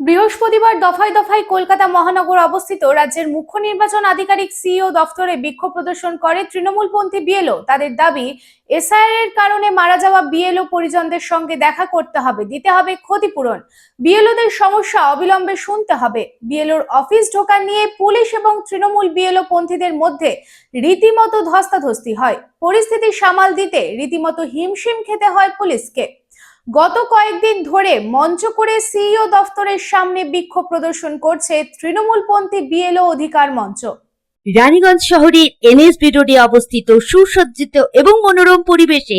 বৃহস্পতিবার দফায় দফায় কলকাতা মহানগর অবস্থিত রাজ্যের মুখ্য নির্বাচন আধিকারিক সিইও দফতরে বিক্ষোভ প্রদর্শন করে তৃণমূলপন্থী বিএলও। তাদের দাবি, এসআইআর এর কারণে মারা যাওয়া বিএলও পরিজনদের সঙ্গে দেখা করতে হবে, দিতে হবে ক্ষতিপূরণ। বিএলওদের সমস্যা অবিলম্বে শুনতে হবে। বিএলওর অফিস ঢোকা নিয়ে পুলিশ এবং তৃণমূল বিএলও পন্থীদের মধ্যে রীতিমতো ধস্তাধস্তি হয়। পরিস্থিতি সামাল দিতে রীতিমতো হিমশিম খেতে হয় পুলিশকে। গত কয়েকদিন ধরে মঞ্চ করে সিইও দফতরের সামনে বিক্ষোভ প্রদর্শন করছে তৃণমূলপন্থী বিএলও অধিকার মঞ্চ। রানীগঞ্জ শহরের এনএসবি রোডে অবস্থিত সুসজ্জিত এবং মনোরম পরিবেশে